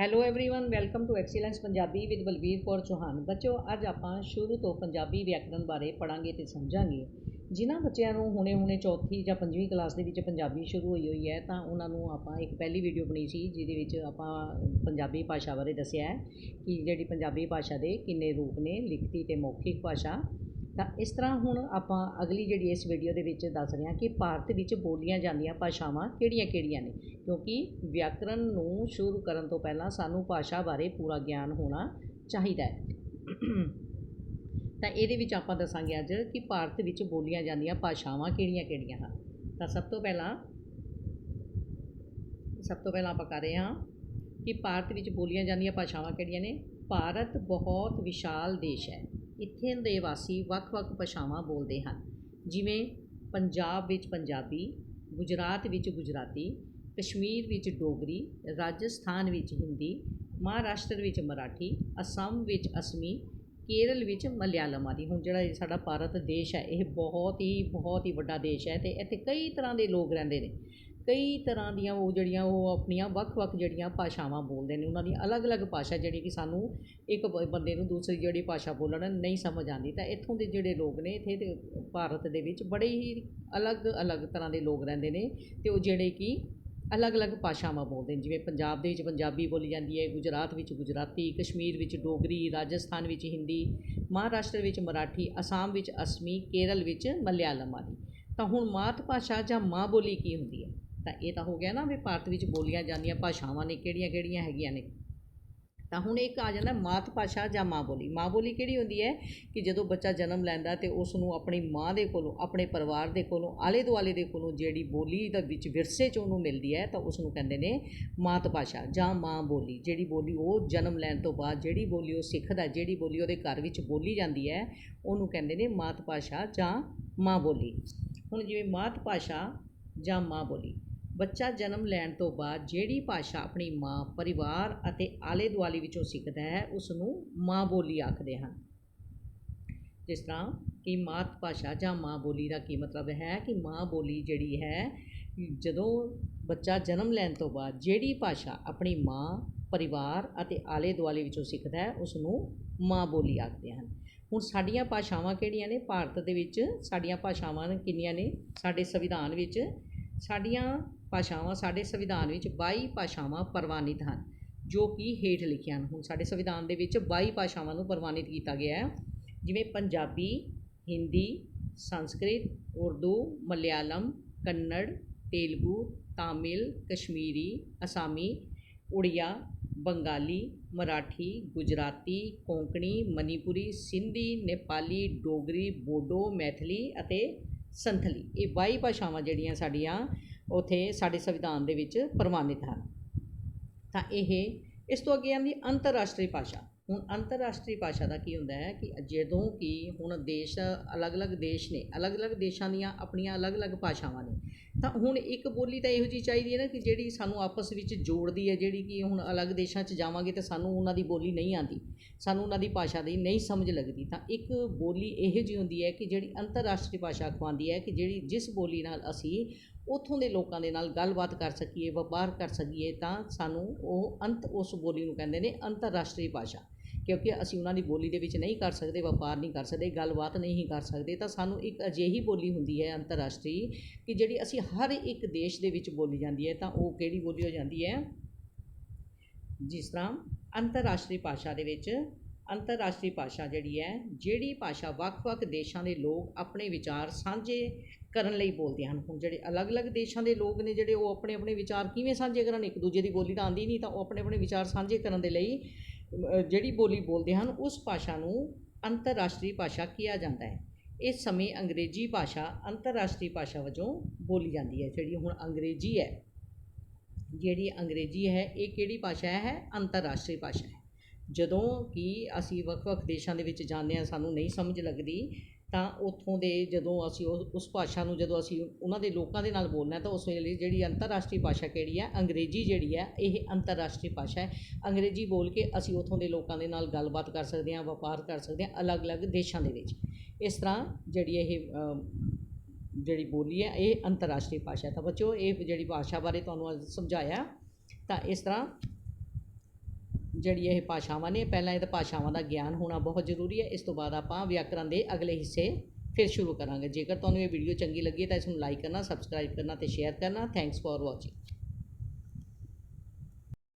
hello everyone welcome to excellence Punjabi with Balbir Kaur Chauhan ਬੱਚੋ ਅੱਜ ਆਪਾਂ ਸ਼ੁਰੂ ਤੋਂ ਪੰਜਾਬੀ ਵਿਆਕਰਣ ਬਾਰੇ ਪੜਾਂਗੇ ਤੇ ਸਮਝਾਂਗੇ ਜਿਨ੍ਹਾਂ ਬੱਚਿਆਂ ਨੂੰ ਹੁਣੇ-ਹੁਣੇ ਚੌਥੀ ਜਾਂ ਪੰਜਵੀਂ ਕਲਾਸ ਦੇ ਵਿੱਚ ਪੰਜਾਬੀ ਸ਼ੁਰੂ ਹੋਈ ਹੋਈ ਹੈ ਤਾਂ ਉਹਨਾਂ ਨੂੰ ਆਪਾਂ ਇੱਕ ਪਹਿਲੀ ਵੀਡੀਓ ਬਣੀ ਸੀ ਜਿਹਦੇ ਵਿੱਚ ਆਪਾਂ ਪੰਜਾਬੀ ਭਾਸ਼ਾ ਬਾਰੇ ਦੱਸਿਆ ਹੈ ਕਿ ਜਿਹੜੀ ਪੰਜਾਬੀ ਭਾਸ਼ਾ ਦੇ ਕਿੰਨੇ ਰੂਪ ਨੇ ਲਿਖਤੀ ਤੇ ਮੌਖਿਕ ਭਾਸ਼ਾ ਤਾਂ ਇਸ ਤਰ੍ਹਾਂ ਹੁਣ ਆਪਾਂ ਅਗਲੀ ਜਿਹੜੀ ਇਸ ਵੀਡੀਓ ਦੇ ਵਿੱਚ ਦੱਸ ਰਹੇ ਹਾਂ ਕਿ ਭਾਰਤ ਵਿੱਚ ਬੋਲੀਆਂ ਜਾਂਦੀਆਂ ਭਾਸ਼ਾਵਾਂ ਕਿਹੜੀਆਂ-ਕਿਹੜੀਆਂ ਨੇ? ਕਿਉਂਕਿ ਵਿਆਕਰਨ ਨੂੰ ਸ਼ੁਰੂ ਕਰਨ ਤੋਂ ਪਹਿਲਾਂ ਸਾਨੂੰ ਭਾਸ਼ਾ ਬਾਰੇ ਪੂਰਾ ਗਿਆਨ ਹੋਣਾ ਚਾਹੀਦਾ ਹੈ। ਤਾਂ ਇਹਦੇ ਵਿੱਚ ਆਪਾਂ ਦੱਸਾਂਗੇ ਅੱਜ ਕਿ ਭਾਰਤ ਵਿੱਚ ਬੋਲੀਆਂ ਜਾਂਦੀਆਂ ਭਾਸ਼ਾਵਾਂ ਕਿਹੜੀਆਂ-ਕਿਹੜੀਆਂ ਹਨ। ਤਾਂ ਸਭ ਤੋਂ ਪਹਿਲਾਂ, ਸਭ ਤੋਂ ਪਹਿਲਾਂ ਆਪਾਂ ਕਰ ਰਹੇ ਹਾਂ ਕਿ ਭਾਰਤ ਵਿੱਚ ਬੋਲੀਆਂ ਜਾਂਦੀਆਂ ਭਾਸ਼ਾਵਾਂ ਕਿਹੜੀਆਂ ਨੇ? ਭਾਰਤ ਬਹੁਤ ਵਿਸ਼ਾਲ ਦੇਸ਼ ਹੈ। ਇੱਥੇ ਦੇ ਵਾਸੀ ਵੱਖ-ਵੱਖ ਭਾਸ਼ਾਵਾਂ ਬੋਲਦੇ ਹਨ। ਜਿਵੇਂ ਪੰਜਾਬ ਵਿੱਚ ਪੰਜਾਬੀ, ਗੁਜਰਾਤ ਵਿੱਚ ਗੁਜਰਾਤੀ, ਕਸ਼ਮੀਰ ਵਿੱਚ ਡੋਗਰੀ, ਰਾਜਸਥਾਨ ਵਿੱਚ ਹਿੰਦੀ, ਮਹਾਰਾਸ਼ਟਰ ਵਿੱਚ ਮਰਾਠੀ, ਅਸਮ ਵਿੱਚ ਅਸਮੀ, ਕੇਰਲ ਵਿੱਚ ਮਲਿਆਲਮ ਆਦਿ। ਹੁਣ ਜਿਹੜਾ ਇਹ ਸਾਡਾ ਭਾਰਤ ਦੇਸ਼ ਹੈ, ਇਹ ਬਹੁਤ ਹੀ ਬਹੁਤ ਹੀ ਵੱਡਾ ਦੇਸ਼ ਹੈ ਤੇ ਇੱਥੇ ਕਈ ਤਰ੍ਹਾਂ ਦੇ ਲੋਕ ਰਹਿੰਦੇ ਨੇ। ਕਈ ਤਰ੍ਹਾਂ ਦੀਆਂ ਉਹ ਜਿਹੜੀਆਂ, ਉਹ ਆਪਣੀਆਂ ਵੱਖ-ਵੱਖ ਜਿਹੜੀਆਂ ਭਾਸ਼ਾਵਾਂ ਬੋਲਦੇ ਨੇ, ਉਹਨਾਂ ਦੀ ਅਲੱਗ-ਅਲੱਗ ਭਾਸ਼ਾ ਜਿਹੜੀ ਕਿ ਸਾਨੂੰ ਇੱਕ ਬ- ਬੰਦੇ ਨੂੰ ਦੂਸਰੀ ਜਿਹੜੀ ਭਾਸ਼ਾ ਬੋਲਣ ਨਹੀਂ ਸਮਝ ਆਉਂਦੀ। ਤਾਂ ਇੱਥੋਂ ਦੇ ਜਿਹੜੇ ਲੋਕ ਨੇ, ਇੱਥੇ ਦੇ ਭਾਰਤ ਦੇ ਵਿੱਚ ਬੜੇ ਹੀ ਅਲੱਗ-ਅਲੱਗ ਤਰ੍ਹਾਂ ਦੇ ਲੋਕ ਰਹਿੰਦੇ ਨੇ ਅਤੇ ਉਹ ਜਿਹੜੇ ਕਿ ਅਲੱਗ-ਅਲੱਗ ਭਾਸ਼ਾਵਾਂ ਬੋਲਦੇ ਨੇ। ਜਿਵੇਂ ਪੰਜਾਬ ਦੇ ਵਿੱਚ ਪੰਜਾਬੀ ਬੋਲੀ ਜਾਂਦੀ ਹੈ, ਗੁਜਰਾਤ ਵਿੱਚ ਗੁਜਰਾਤੀ, ਕਸ਼ਮੀਰ ਵਿੱਚ ਡੋਗਰੀ, ਰਾਜਸਥਾਨ ਵਿੱਚ ਹਿੰਦੀ, ਮਹਾਰਾਸ਼ਟਰ ਵਿੱਚ ਮਰਾਠੀ, ਅਸਾਮ ਵਿੱਚ ਅਸਮੀ, ਕੇਰਲ ਵਿੱਚ ਮਲਿਆਲਮ ਆਦਿ। ਤਾਂ ਹੁਣ ਮਾਤ ਭਾਸ਼ਾ ਜਾਂ ਮਾਂ ਬੋਲੀ ਕੀ ਹੁੰਦੀ ਹੈ? ਤਾਂ ਇਹ ਤਾਂ ਹੋ ਗਿਆ ਨਾ ਵੀ ਭਾਰਤ ਵਿੱਚ ਬੋਲੀਆਂ ਜਾਂਦੀਆਂ ਭਾਸ਼ਾਵਾਂ ਨੇ ਕਿਹੜੀਆਂ-ਕਿਹੜੀਆਂ ਹੈਗੀਆਂ ਨੇ। ਤਾਂ ਹੁਣ ਇੱਕ ਆ ਜਾਂਦਾ ਮਾਤ ਭਾਸ਼ਾ ਜਾਂ ਮਾਂ ਬੋਲੀ। ਮਾਂ ਬੋਲੀ ਕਿਹੜੀ ਹੁੰਦੀ ਹੈ? ਕਿ ਜਦੋਂ ਬੱਚਾ ਜਨਮ ਲੈਂਦਾ ਤੇ ਉਸ ਨੂੰ ਆਪਣੀ ਮਾਂ ਦੇ ਕੋਲੋਂ, ਆਪਣੇ ਪਰਿਵਾਰ ਦੇ ਕੋਲੋਂ, ਆਲੇ ਦੁਆਲੇ ਦੇ ਕੋਲੋਂ ਜਿਹੜੀ ਬੋਲੀ ਦਾ ਵਿੱਚ ਵਿਰਸੇ 'ਚ ਉਹਨੂੰ ਮਿਲਦੀ ਹੈ ਤਾਂ ਉਸ ਨੂੰ ਕਹਿੰਦੇ ਨੇ ਮਾਤ ਭਾਸ਼ਾ ਜਾਂ ਮਾਂ ਬੋਲੀ। ਜਿਹੜੀ ਬੋਲੀ ਉਹ ਜਨਮ ਲੈਣ ਤੋਂ ਬਾਅਦ ਜਿਹੜੀ ਬੋਲੀ ਉਹ ਸਿੱਖਦਾ, ਜਿਹੜੀ ਬੋਲੀ ਉਹਦੇ ਘਰ ਵਿੱਚ ਬੋਲੀ ਜਾਂਦੀ ਹੈ, ਉਹਨੂੰ ਕਹਿੰਦੇ ਨੇ ਮਾਤ ਭਾਸ਼ਾ ਜਾਂ ਮਾਂ ਬੋਲੀ। ਹੁਣ ਜਿਵੇਂ ਮਾਤ ਭਾਸ਼ਾ ਜਾਂ ਮਾਂ ਬੋਲੀ। ਬੱਚਾ ਜਨਮ ਲੈਣ ਤੋਂ ਬਾਅਦ ਜਿਹੜੀ ਭਾਸ਼ਾ ਆਪਣੀ ਮਾਂ, ਪਰਿਵਾਰ ਅਤੇ ਆਲੇ ਦੁਆਲੇ ਵਿੱਚੋਂ ਸਿੱਖਦਾ ਹੈ ਉਸ ਨੂੰ ਮਾਂ ਬੋਲੀ ਆਖਦੇ ਹਨ। ਜਿਸ ਤਰ੍ਹਾਂ ਕਿ ਮਾਤ ਭਾਸ਼ਾ ਜਾਂ ਮਾਂ ਬੋਲੀ ਦਾ ਕੀ ਮਤਲਬ ਹੈ ਕਿ ਮਾਂ ਬੋਲੀ ਜਿਹੜੀ ਹੈ, ਜਦੋਂ ਬੱਚਾ ਜਨਮ ਲੈਣ ਤੋਂ ਬਾਅਦ ਜਿਹੜੀ ਭਾਸ਼ਾ ਆਪਣੀ ਮਾਂ, ਪਰਿਵਾਰ ਅਤੇ ਆਲੇ ਦੁਆਲੇ ਵਿੱਚੋਂ ਸਿੱਖਦਾ ਹੈ ਉਸ ਨੂੰ ਮਾਂ ਬੋਲੀ ਆਖਦੇ ਹਨ। ਹੁਣ ਸਾਡੀਆਂ ਭਾਸ਼ਾਵਾਂ ਕਿਹੜੀਆਂ ਨੇ? ਭਾਰਤ ਦੇ ਵਿੱਚ ਸਾਡੀਆਂ ਭਾਸ਼ਾਵਾਂ ਕਿੰਨੀਆਂ ਨੇ? ਸਾਡੇ ਸੰਵਿਧਾਨ ਵਿੱਚ ਸਾਡੀਆਂ ਭਾਸ਼ਾਵਾਂ ਸਾਡੇ ਸੰਵਿਧਾਨ ਵਿੱਚ ਬਾਈ ਭਾਸ਼ਾਵਾਂ ਪ੍ਰਵਾਨਿਤ ਹਨ, ਜੋ ਕਿ ਹੇਠ ਲਿਖੀਆਂ ਹਨ। ਹੁਣ ਸਾਡੇ ਸੰਵਿਧਾਨ ਦੇ ਵਿੱਚ ਬਾਈ ਭਾਸ਼ਾਵਾਂ ਨੂੰ ਪ੍ਰਵਾਨਿਤ ਕੀਤਾ ਗਿਆ ਹੈ, ਜਿਵੇਂ ਪੰਜਾਬੀ, ਹਿੰਦੀ, ਸੰਸਕ੍ਰਿਤ, ਉਰਦੂ, ਮਲਿਆਲਮ, ਕੰਨੜ, ਤੇਲਗੂ, ਤਾਮਿਲ, ਕਸ਼ਮੀਰੀ, ਅਸਾਮੀ, ਉੜੀਆ, ਬੰਗਾਲੀ, ਮਰਾਠੀ, ਗੁਜਰਾਤੀ, ਕੋਂਕਣੀ, ਮਨੀਪੁਰੀ, ਸਿੰਧੀ, ਨੇਪਾਲੀ, ਡੋਗਰੀ, ਬੋਡੋ, ਮੈਥਲੀ ਅਤੇ ਸੰਥਲੀ। ਇਹ ਬਾਈ ਭਾਸ਼ਾਵਾਂ ਜਿਹੜੀਆਂ ਸਾਡੀਆਂ ਉਥੇ ਸਾਡੇ ਸੰਵਿਧਾਨ ਦੇ ਵਿੱਚ ਪ੍ਰਮਾਣਿਤ ਹਨ। ਤਾਂ ਇਹ ਇਸ ਤੋਂ ਅੱਗੇ ਆਉਂਦੀ ਅੰਤਰਰਾਸ਼ਟਰੀ ਭਾਸ਼ਾ। ਹੁਣ ਅੰਤਰਰਾਸ਼ਟਰੀ ਭਾਸ਼ਾ ਦਾ ਕੀ ਹੁੰਦਾ ਹੈ ਕਿ ਜਦੋਂ ਕਿ ਹੁਣ ਦੇਸ਼ ਅਲੱਗ-ਅਲੱਗ ਦੇਸ਼ ਨੇ, ਅਲੱਗ-ਅਲੱਗ ਦੇਸ਼ਾਂ ਦੀਆਂ ਆਪਣੀਆਂ ਅਲੱਗ-ਅਲੱਗ ਭਾਸ਼ਾਵਾਂ ਨੇ ਤਾਂ ਹੁਣ ਇੱਕ ਬੋਲੀ ਤਾਂ ਇਹੋ ਜਿਹੀ ਚਾਹੀਦੀ ਹੈ ਨਾ ਕਿ ਜਿਹੜੀ ਸਾਨੂੰ ਆਪਸ ਵਿੱਚ ਜੋੜਦੀ ਹੈ, ਜਿਹੜੀ ਕਿ ਹੁਣ ਅਲੱਗ ਦੇਸ਼ਾਂ 'ਚ ਜਾਵਾਂਗੇ ਤਾਂ ਸਾਨੂੰ ਉਹਨਾਂ ਦੀ ਬੋਲੀ ਨਹੀਂ ਆਉਂਦੀ, ਸਾਨੂੰ ਉਹਨਾਂ ਦੀ ਭਾਸ਼ਾ ਦੀ ਨਹੀਂ ਸਮਝ ਲੱਗਦੀ। ਤਾਂ ਇੱਕ ਬੋਲੀ ਇਹੋ ਜਿਹੀ ਹੁੰਦੀ ਹੈ ਕਿ ਜਿਹੜੀ ਅੰਤਰਰਾਸ਼ਟਰੀ ਭਾਸ਼ਾ ਅਖਵਾਉਂਦੀ ਹੈ ਕਿ ਜਿਹੜੀ ਜਿਸ ਬੋਲੀ ਨਾਲ ਅਸੀਂ ਉੱਥੋਂ ਦੇ ਲੋਕਾਂ ਦੇ ਨਾਲ ਗੱਲਬਾਤ ਕਰ ਸਕੀਏ, ਵਪਾਰ ਕਰ ਸਕੀਏ ਤਾਂ ਸਾਨੂੰ ਉਹ ਅੰਤ ਉਸ ਬੋਲੀ ਨੂੰ ਕਹਿੰਦੇ ਨੇ ਅੰਤਰਰਾਸ਼ਟਰੀ ਭਾਸ਼ਾ। ਕਿਉਂਕਿ ਅਸੀਂ ਉਹਨਾਂ ਦੀ ਬੋਲੀ ਦੇ ਵਿੱਚ ਨਹੀਂ ਕਰ ਸਕਦੇ, ਵਪਾਰ ਨਹੀਂ ਕਰ ਸਕਦੇ, ਗੱਲਬਾਤ ਨਹੀਂ ਕਰ ਸਕਦੇ, ਤਾਂ ਸਾਨੂੰ ਇੱਕ ਅਜਿਹੀ ਬੋਲੀ ਹੁੰਦੀ ਹੈ ਅੰਤਰਰਾਸ਼ਟਰੀ ਕਿ ਜਿਹੜੀ ਅਸੀਂ ਹਰ ਇੱਕ ਦੇਸ਼ ਦੇ ਵਿੱਚ ਬੋਲੀ ਜਾਂਦੀ ਹੈ, ਤਾਂ ਉਹ ਕਿਹੜੀ ਬੋਲੀ ਹੋ ਜਾਂਦੀ ਹੈ? ਜਿਸ ਤਰ੍ਹਾਂ ਅੰਤਰਰਾਸ਼ਟਰੀ ਭਾਸ਼ਾ ਦੇ ਵਿੱਚ ਅੰਤਰਰਾਸ਼ਟਰੀ ਭਾਸ਼ਾ ਜਿਹੜੀ ਹੈ, ਜਿਹੜੀ ਭਾਸ਼ਾ ਵੱਖ-ਵੱਖ ਦੇਸ਼ਾਂ ਦੇ ਲੋਕ ਆਪਣੇ ਵਿਚਾਰ ਸਾਂਝੇ ਕਰਨ ਲਈ ਬੋਲਦੇ ਹਨ। ਹੁਣ ਜਿਹੜੇ ਅਲੱਗ-ਅਲੱਗ ਦੇਸ਼ਾਂ ਦੇ ਲੋਕ ਨੇ ਜਿਹੜੇ ਉਹ ਆਪਣੇ ਆਪਣੇ ਵਿਚਾਰ ਕਿਵੇਂ ਸਾਂਝੇ ਕਰਨ? ਇੱਕ ਦੂਜੇ ਦੀ ਬੋਲੀ ਤਾਂ ਆਉਂਦੀ ਨਹੀਂ, ਤਾਂ ਉਹ ਆਪਣੇ ਆਪਣੇ ਵਿਚਾਰ ਸਾਂਝੇ ਕਰਨ ਦੇ ਲਈ ਜਿਹੜੀ ਬੋਲੀ ਬੋਲਦੇ ਹਨ, ਉਸ ਭਾਸ਼ਾ ਨੂੰ ਅੰਤਰਰਾਸ਼ਟਰੀ ਭਾਸ਼ਾ ਕਿਹਾ ਜਾਂਦਾ ਹੈ। ਇਸ ਸਮੇਂ ਅੰਗਰੇਜ਼ੀ ਭਾਸ਼ਾ ਅੰਤਰਰਾਸ਼ਟਰੀ ਭਾਸ਼ਾ ਵਜੋਂ ਬੋਲੀ ਜਾਂਦੀ ਹੈ, ਜਿਹੜੀ ਹੁਣ ਅੰਗਰੇਜ਼ੀ ਹੈ। ਜਿਹੜੀ ਅੰਗਰੇਜ਼ੀ ਹੈ, ਇਹ ਕਿਹੜੀ ਭਾਸ਼ਾ ਹੈ ਅੰਤਰਰਾਸ਼ਟਰੀ ਭਾਸ਼ਾ ਹੈ। ਜਦੋਂ ਕਿ ਅਸੀਂ ਵੱਖ-ਵੱਖ ਦੇਸ਼ਾਂ ਦੇ ਵਿੱਚ ਜਾਂਦੇ ਹਾਂ, ਸਾਨੂੰ ਨਹੀਂ ਸਮਝ ਲੱਗਦੀ ਤਾਂ ਉੱਥੋਂ ਦੇ ਜਦੋਂ ਅਸੀਂ ਉਹ, ਉਸ ਭਾਸ਼ਾ ਨੂੰ ਜਦੋਂ ਅਸੀਂ ਉਹਨਾਂ ਦੇ ਲੋਕਾਂ ਦੇ ਨਾਲ ਬੋਲਣਾ ਤਾਂ ਉਸ ਵੇਲੇ ਜਿਹੜੀ ਅੰਤਰਰਾਸ਼ਟਰੀ ਭਾਸ਼ਾ ਕਿਹੜੀ ਹੈ? ਅੰਗਰੇਜ਼ੀ ਜਿਹੜੀ ਹੈ, ਇਹ ਅੰਤਰਰਾਸ਼ਟਰੀ ਭਾਸ਼ਾ ਹੈ। ਅੰਗਰੇਜ਼ੀ ਬੋਲ ਕੇ ਅਸੀਂ ਉੱਥੋਂ ਦੇ ਲੋਕਾਂ ਦੇ ਨਾਲ ਗੱਲਬਾਤ ਕਰ ਸਕਦੇ ਹਾਂ, ਵਪਾਰ ਕਰ ਸਕਦੇ ਹਾਂ, ਅਲੱਗ-ਅਲੱਗ ਦੇਸ਼ਾਂ ਦੇ ਵਿੱਚ। ਇਸ ਤਰ੍ਹਾਂ ਜਿਹੜੀ ਇਹ ਜਿਹੜੀ ਬੋਲੀ ਹੈ, ਇਹ ਅੰਤਰਰਾਸ਼ਟਰੀ ਭਾਸ਼ਾ ਹੈ। ਤਾਂ ਬੱਚੋ ਇਹ ਜਿਹੜੀ ਭਾਸ਼ਾ ਬਾਰੇ ਤੁਹਾਨੂੰ ਅੱਜ ਸਮਝਾਇਆ, ਤਾਂ ਇਸ ਤਰ੍ਹਾਂ ਜਿਹੜੀ ਇਹ ਭਾਸ਼ਾਵਾਂ ਨੇ, ਪਹਿਲਾਂ ਇਹ ਤਾਂ ਭਾਸ਼ਾਵਾਂ ਦਾ ਗਿਆਨ ਹੋਣਾ ਬਹੁਤ ਜ਼ਰੂਰੀ ਹੈ। ਇਸ ਤੋਂ ਬਾਅਦ ਆਪਾਂ ਵਿਆਕਰਨ ਦੇ ਅਗਲੇ ਹਿੱਸੇ ਫਿਰ ਸ਼ੁਰੂ ਕਰਾਂਗੇ। ਜੇਕਰ ਤੁਹਾਨੂੰ ਇਹ ਵੀਡੀਓ ਚੰਗੀ ਲੱਗੀ ਤਾਂ ਇਸ ਨੂੰ ਲਾਈਕ ਕਰਨਾ ਸਬਸਕ੍ਰਾਈਬ ਕਰਨਾ ਤੇ ਸ਼ੇਅਰ ਕਰਨਾ। Thanks for watching